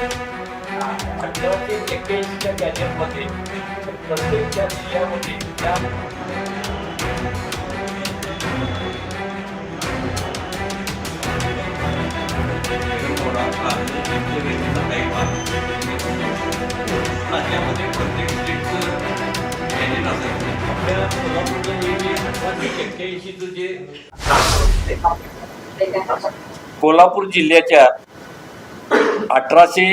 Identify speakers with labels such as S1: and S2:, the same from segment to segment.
S1: अठराशे एक्क्याऐंशीच्या कॅलेंडरमध्ये प्रत्येक त्या जिल्ह्यामध्ये त्या
S2: राज्यामध्ये प्रत्येक स्टेटचं कॅन्डिडेट असायचं
S1: आपल्या कोल्हापूरचं जे जे अठराशे एक्क्याऐंशीचं जे कोल्हापूर जिल्ह्याच्या अठराशे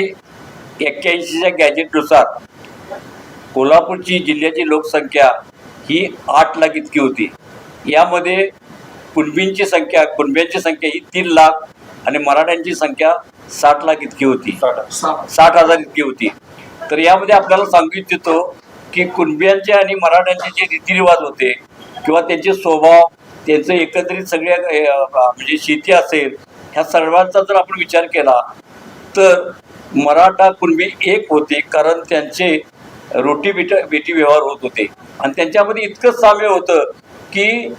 S1: एक्क्याऐंशीच्या गॅजेटनुसार कोल्हापूरची जिल्ह्याची लोकसंख्या ही आठ लाख इतकी होती. यामध्ये कुणबींची संख्या कुणब्यांची संख्या ही तीन लाख आणि मराठ्यांची संख्या साठ लाख इतकी होती. साठ हजार. इतकी होती. तर यामध्ये आपल्याला सांगू इच्छितो की कुणबियांचे आणि मराठ्यांचे जे रीतिरिवाज होते किंवा त्यांचे स्वभाव त्यांचं एकत्रित सगळ्या म्हणजे शेती असेल ह्या सर्वांचा जर आपण विचार केला तर मराठा पूर्वी एक होते कारण त्यांचे रोटी बेट बेटी व्यवहार होत होते. आणि त्यांच्यामध्ये इतकं साम्य होतं की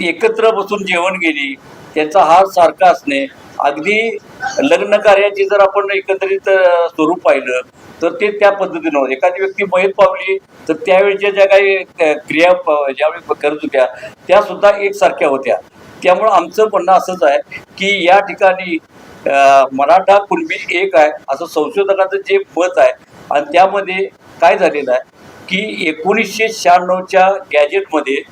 S1: एकत्र बसून जेवण गेली त्यांचा हार सारखा असणे. अगदी लग्न कार्याची जर आपण एकत्रित स्वरूप पाहिलं तर ते त्या पद्धतीनं होते. एखादी व्यक्ती मयत पावली तर त्यावेळच्या ज्या काही क्रिया प- ज्यावेळी करत होत्या त्या सुद्धा एकसारख्या होत्या. त्यामुळं आमचं म्हणणं असंच आहे की या ठिकाणी मराठा कुणबी एक आहे असं संशोधकाचं जे मत आहे आणि त्यामध्ये काय झालेलं आहे की एकोणीसशे शहाण्णवच्या गॅजेटमध्ये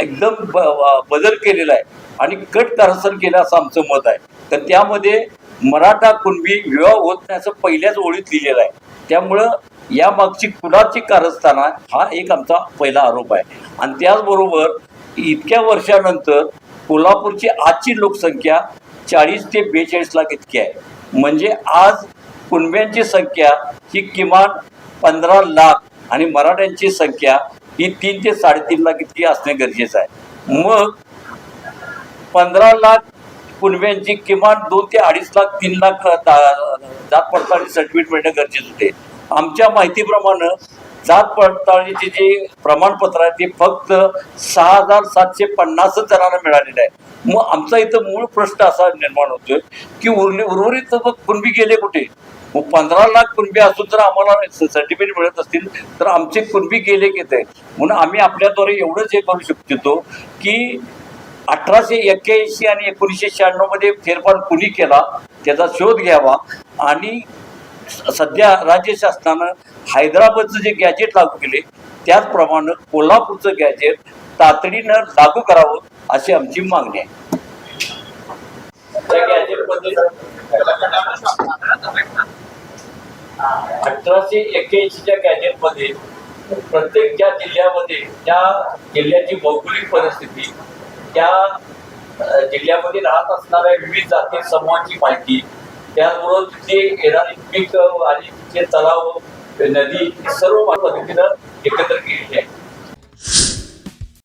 S1: एकदम ब- बदल केलेला आहे आणि कट कारसन केलं असं आमचं मत आहे. तर त्यामध्ये मराठा कुणबी विवाह होत नाही असं पहिल्याच ओळीत लिहिलेलं आहे. त्यामुळं या मागची कुणाची कारस्थान आहे हा एक आमचा पहिला आरोप आहे. आणि त्याचबरोबर इतक्या वर्षानंतर कोल्हापूरची आजची लोकसंख्या चाळीस ते बेचाळीस लाख इतकी आहे. म्हणजे आज कुणब्यांची संख्या ही किमान पंधरा लाख आणि मराठ्यांची संख्या ही तीन ते साडेतीन लाख इतकी असणे गरजेचं आहे. मग पंधरा लाख कुणब्यांची किमान दोन ते अडीच लाख तीन लाख जात पडताळणी सर्टिफिकेट मिळणं गरजेचं होते. आमच्या माहितीप्रमाणे जात पडताळणीची जे प्रमाणपत्र आहे ते फक्त सहा हजार सातशे पन्नासच जणांना मिळालेलं आहे. मग आमचा इथं मूळ प्रश्न असा निर्माण होतोय की उरले उर्वरित मग कुणबी गेले कुठे? मग पंधरा लाख कुणबी असून जर आम्हाला सर्टिफिकेट मिळत असतील तर आमचे कुणबी गेले किती? म्हणून आम्ही आपल्याद्वारे एवढंच हे करू शकतो की अठराशे एक्क्याऐंशी आणि एकोणीसशे शहाण्णवमध्ये फेरफार कुणी केला त्याचा शोध घ्यावा आणि सध्या राज्य शासनानं हैदराबादचं जे गॅजेट लागू केले त्याचप्रमाणे कोल्हापूरचं गॅजेट तातडीनं लागू करावं अशी आमची मागणी आहे. अठराशे एक्क्याऐंशीच्या गॅजेटमध्ये प्रत्येक ज्या जिल्ह्यामध्ये त्या जिल्ह्याची भौगोलिक परिस्थिती त्या जिल्ह्यामध्ये राहत असणाऱ्या विविध जाती समूहाची माहिती त्याचबरोबर तिथे येणारी पीक आणि तिथे तलाव नदी सर्व पद्धतीनं एकत्र केलेली आहे